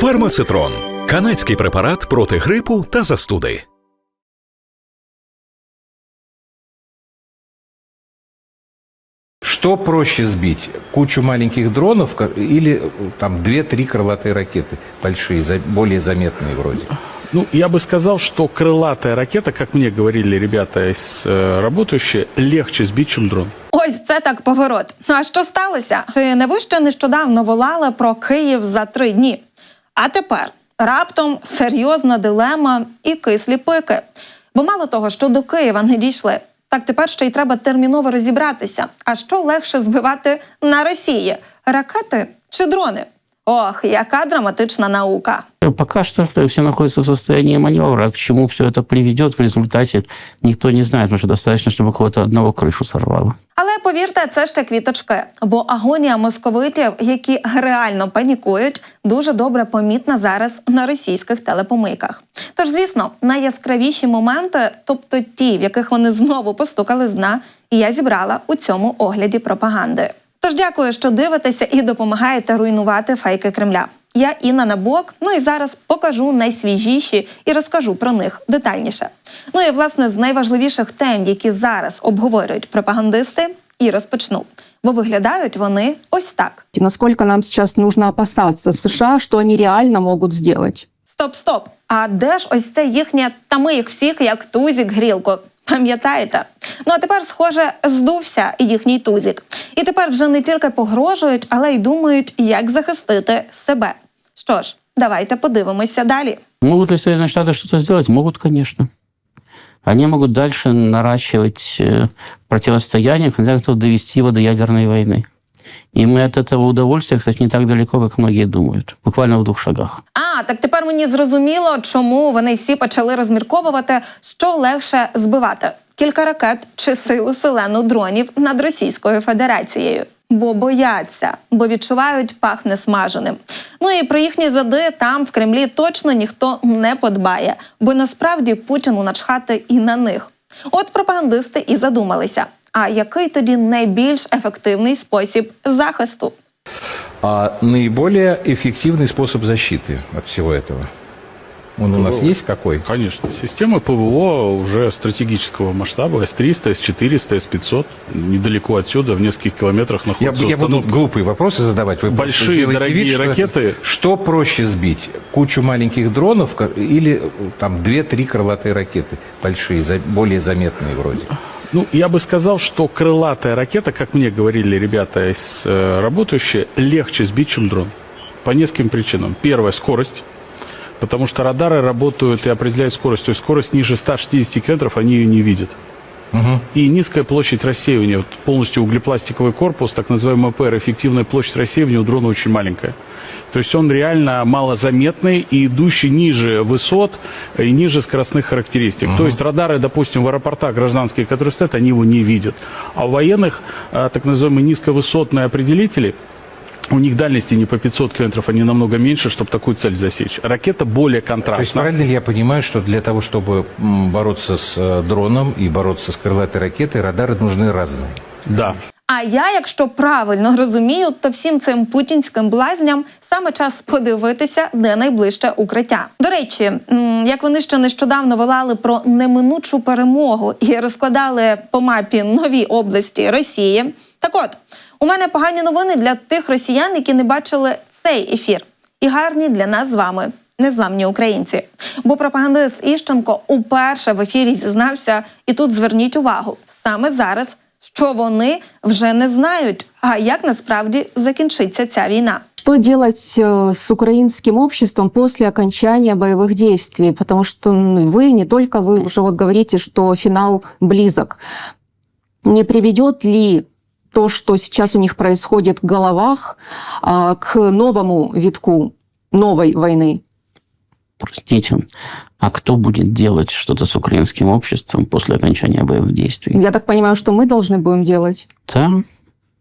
Фармацитрон канадський препарат проти грипу та застуди. Что проще сбить? Кучу маленьких дронов ка- или э, там две-три крылатые ракеты большие, за- более заметные вроде? Ну, я бы сказал, что крылатая ракета, как мне говорили ребята из, э, работающие, легче сбить, чем дрон. Ось це так поворот. Ну а що сталося? Чи не ви ще нещодавно волали про Київ за три дні? А тепер раптом серйозна дилема і кислі пики. Бо мало того, що до Києва не дійшли, так тепер ще й треба терміново розібратися. А що легше збивати на Росії ракети чи дрони? Ох, яка драматична наука. Пока что все находятся в состоянии маневра. А к чему все это приведет в результате, никто не знает, потому что достаточно, чтобы кого-то одного крышу сорвало. Але повірте, це ще квіточки, бо агонія московитів, які реально панікують, дуже добре помітна зараз на російських телепомийках. Тож, звісно, найяскравіші моменти, тобто ті, в яких вони знову постукали з дна, я зібрала у цьому огляді пропаганди. Тож дякую, що дивитеся і допомагаєте руйнувати фейки Кремля. Я Інна Набок. Ну і зараз покажу найсвіжіші і розкажу про них детальніше. Ну і власне з найважливіших тем, які зараз обговорюють пропагандисти, і розпочну, бо виглядають вони ось так: Насколько нам сейчас нужно опасаться США, что они реально могут сделать? стоп, стоп. А де ж ось це їхнє та ми їх всіх як тузік грілку? Пам'ятаєте? Ну а тепер, схоже, здувся їхній тузік. І тепер вже не тільки погрожують, але й думають, як захистити себе. Що ж, давайте подивимося далі. Могут ли Соединенные Штаты что-то сделать? Могут, конечно. Они могут дальше наращивать э, противостояние, в конце концов, довести его до ядерной войны. И мы от этого удовольствия, кстати, не так далеко, как многие думают. Буквально в двух шагах. А, так тепер мені зрозуміло, чому вони всі почали розмірковувати, що легше збивати: кілька ракет чи силу селену дронів над Російською Федерацією. Бо бояться, бо відчувають пахне смаженим. Ну і про їхні зади там в Кремлі точно ніхто не подбає, бо насправді Путіну начхати і на них. От пропагандисти і задумалися. А який тоді найбільш ефективний спосіб захисту? А наиболее эффективный способ защиты от всего этого? Он у нас есть какой? Конечно. Системы ПВО уже стратегического масштаба. С-300, С-400, С-500. Недалеко отсюда, в нескольких километрах Я, находится я буду установка. глупые вопросы задавать. Вы просто Большие, сделайте дорогие вид, что- ракеты. Что проще сбить? Кучу маленьких дронов ка- или э, там две-три крылатые ракеты большие, за- более заметные вроде? Ну, я бы сказал, что крылатая ракета, как мне говорили ребята из, э, работающие, легче сбить, чем дрон. По нескольким причинам. Первое – скорость. Потому что радары работают и определяют скорость. То есть скорость ниже 160 километров, они ее не видят. И низкая площадь рассеивания, вот полностью углепластиковый корпус, так называемый ПР, эффективная площадь рассеивания у дрона очень маленькая. То есть он реально малозаметный и идущий ниже высот и ниже скоростных характеристик. То есть радары, допустим, в аэропортах гражданские, которые стоят, они его не видят. А у военных а, так называемые низковысотные определители, у них дальности не по 500 километров, они намного меньше, чтобы такую цель засечь. Ракета более То есть контрастна. правильно ли я понимаю, что для того, чтобы м, бороться с э, дроном и бороться с крылатой ракетой, радары нужны разные? Да. А я, якщо правильно розумію, то всім цим путінським блазням саме час подивитися, де найближче укриття. До речі, м, як вони ще нещодавно волали про неминучу перемогу і розкладали по мапі нові області Росії. Так от, у мене погані новини для тих росіян, які не бачили цей ефір, і гарні для нас з вами. Незламні українці, бо пропагандист Іщенко уперше в ефірі зізнався, і тут зверніть увагу саме зараз, що вони вже не знають, а як насправді закінчиться ця війна. Что делать э, с украинским обществом после окончания боевых действий? Потому что ну, вы, не только вы уже вот говорите, что финал близок. Не приведет ли то, что сейчас у них происходит в головах, а, к новому витку новой войны? Простите, а кто будет делать что-то с украинским обществом после окончания боевых действий? Я так понимаю, что мы должны будем делать? Да?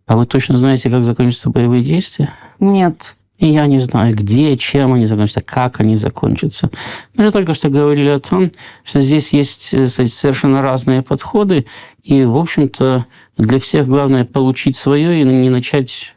А вы точно знаете, как закончатся боевые действия? Нет. И я не знаю, где, чем они закончатся, как они закончатся. Мы же только что говорили о том, что здесь есть э, совершенно разные подходы, и, в общем-то, для всех главное получить свое и не начать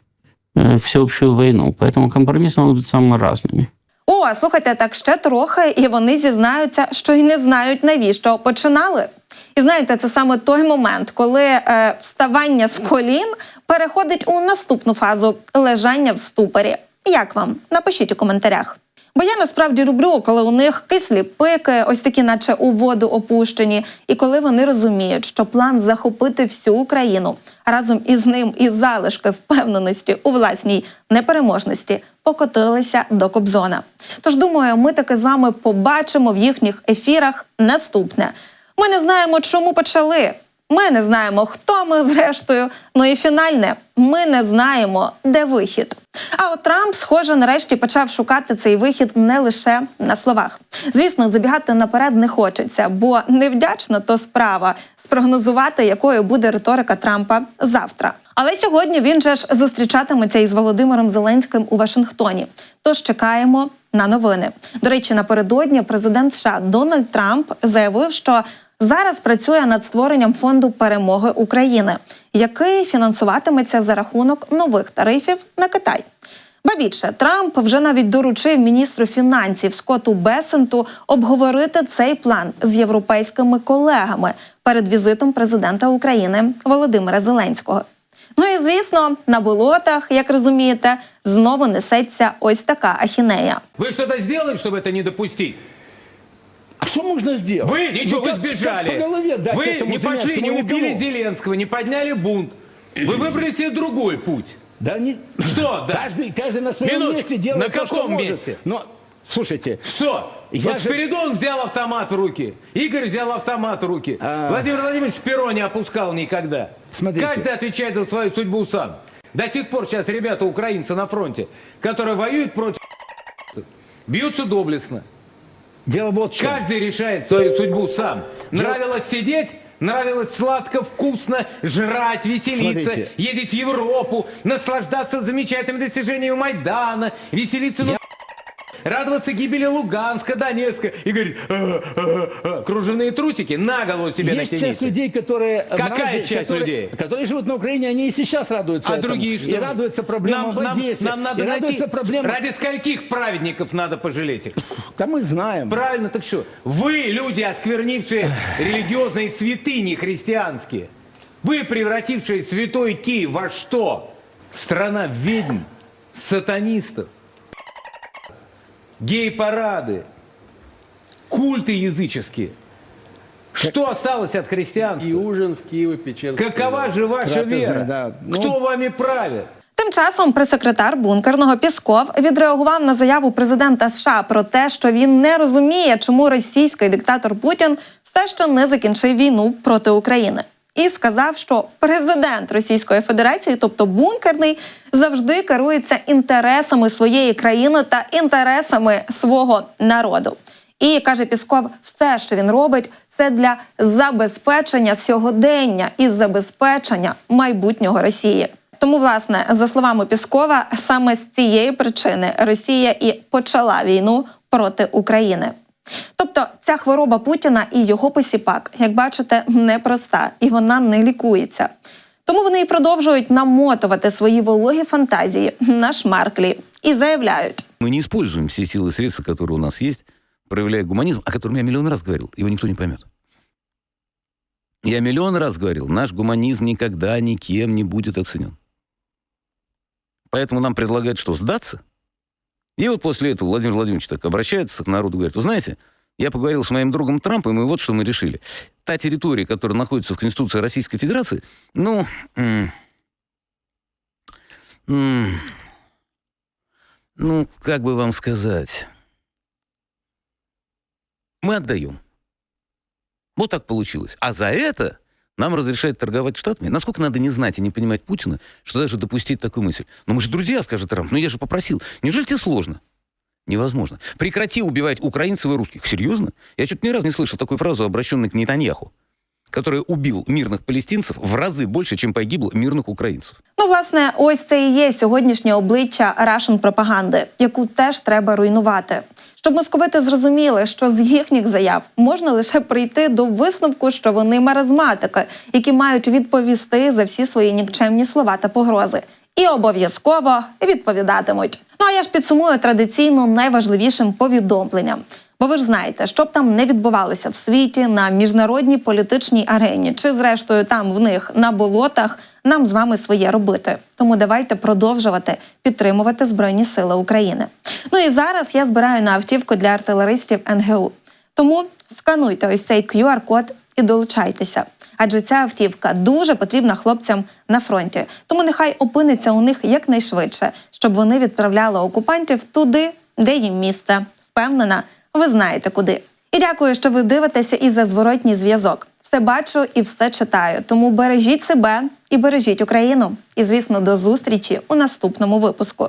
э, всеобщую войну. Поэтому компромиссы могут быть самыми разными. О, слухайте, так ще трохи, і вони зізнаються, що й не знають, навіщо починали. І знаєте, це саме той момент, коли е, вставання з колін переходить у наступну фазу лежання в ступорі. Як вам? Напишіть у коментарях. Бо я насправді люблю, коли у них кислі пики, ось такі, наче у воду опущені, і коли вони розуміють, що план захопити всю Україну разом із ним і залишки впевненості у власній непереможності покотилися до Кобзона. Тож думаю, ми таки з вами побачимо в їхніх ефірах наступне. Ми не знаємо, чому почали. Ми не знаємо, хто ми зрештою. Ну і фінальне, ми не знаємо, де вихід. А от Трамп, схоже, нарешті почав шукати цей вихід не лише на словах. Звісно, забігати наперед не хочеться, бо невдячна то справа спрогнозувати, якою буде риторика Трампа завтра. Але сьогодні він же ж зустрічатиметься із Володимиром Зеленським у Вашингтоні. Тож чекаємо на новини. До речі, напередодні президент США Дональд Трамп заявив, що зараз працює над створенням фонду перемоги України, який фінансуватиметься за рахунок нових тарифів на Китай. Ба більше Трамп вже навіть доручив міністру фінансів Скотту Бесенту обговорити цей план з європейськими колегами перед візитом президента України Володимира Зеленського. Ну і звісно, на болотах, як розумієте, знову несеться ось така ахінея. Вы что-то сделали, чтобы это не допустить? А что можно сделать? Вы ничего, Ну, вы как- сбежали. как по голове дать вы этому не пошли, не убили никому? Зеленского, не подняли бунт. Вы выбрали себе другой путь. Да не... Что, да? Каждый, каждый на своем Минуточку. месте делает На то, что каком может. месте? Но, слушайте, Что? Я вот же- Спиридон взял автомат в руки. Игорь взял автомат в руки. А. Владимир Владимирович перо не опускал никогда. Смотрите. Каждый отвечает за свою судьбу сам. До сих пор сейчас ребята, украинцы на фронте, которые воюют против бьются доблестно. Дело вот в чем. Каждый решает свою судьбу сам. Нравилось сидеть, нравилось сладко, вкусно, жрать, веселиться, Смотрите. ездить в Европу, наслаждаться замечательными достижениями Майдана, веселиться на... Радоваться гибели Луганска, Донецка и говорить, «А, а, а». кружевные трусики на голову себе Есть натяните. часть людей, которые... Какая часть которые, людей? Которые живут на Украине, они и сейчас радуются А этому. другие что? И радуются проблемам нам, в нам- Одессе. Нам, надо и найти, проблемам... ради скольких праведников надо пожалеть их? Да мы знаем. Правильно, так что? Вы, люди, осквернившие религиозные святыни христианские, вы, превратившие святой Киев во что? Страна ведьм, сатанистов, гей-парады, культы языческие. Что осталось от христианства? И ужин в Киево-Печерске. Какова же ваша Трапезная, вера? да. Ну- Кто вами правит? Тим часом прес-секретар бункерного Пісков відреагував на заяву президента США про те, що він не розуміє, чому російський диктатор Путін все ще не закінчив війну проти України. І сказав, що президент Російської Федерації, тобто бункерний, завжди керується інтересами своєї країни та інтересами свого народу. І каже Пісков, все, що він робить, це для забезпечення сьогодення і забезпечення майбутнього Росії. Тому, власне, за словами Піскова, саме з цієї причини Росія і почала війну проти України. Тобто ця хвороба Путіна і його посіпак, як бачите, непроста і вона не лікується. Тому вони і продовжують намотувати свої вологі фантазії на шмарклі і заявляють: Мы не используем все силы и средства, которые у нас есть, проявляя гуманизм, о котором я миллион раз говорил. Его никто не поймет. Я миллион раз говорил, наш гуманизм никогда никем не будет оценен. Поэтому нам предлагают что, сдаться? и вот после этого Владимир Владимирович так обращается к народу, говорит, вы знаете, я поговорил с моим другом Трампом, и вот что мы решили. Та территория, которая находится в Конституции Российской Федерации, ну, ну, как бы вам сказать, мы отдаем. Вот так получилось. А за это нам разрешают торговать штатами. Насколько надо не знать и не понимать Путина, что даже допустить такую мысль. Ну мы же друзья, скажет Трамп. Ну я же попросил. Неужели тебе сложно? Невозможно. Прекрати убивать украинцев и русских. Серьезно? Я что-то ни разу не слышал такую фразу, обращенную к Нетаньяху, который убил мирных палестинцев в разы больше, чем погибло мирных українців. Ну, власне, ось це і є сьогоднішнє обличчя Рашен пропаганди, яку теж треба руйнувати. Щоб московити зрозуміли, що з їхніх заяв можна лише прийти до висновку, що вони маразматики, які мають відповісти за всі свої нікчемні слова та погрози, і обов'язково відповідатимуть. Ну а я ж підсумую традиційно найважливішим повідомленням. Бо ви ж знаєте, що б там не відбувалося в світі на міжнародній політичній арені, чи зрештою там в них на болотах, нам з вами своє робити. Тому давайте продовжувати підтримувати Збройні Сили України. Ну і зараз я збираю на автівку для артилеристів НГУ. Тому скануйте ось цей QR-код і долучайтеся. Адже ця автівка дуже потрібна хлопцям на фронті. Тому нехай опиниться у них якнайшвидше, щоб вони відправляли окупантів туди, де їм місце. Впевнена, ви знаєте куди. І дякую, що ви дивитеся і за зворотній зв'язок. Все бачу і все читаю. Тому бережіть себе і бережіть Україну. І звісно, до зустрічі у наступному випуску.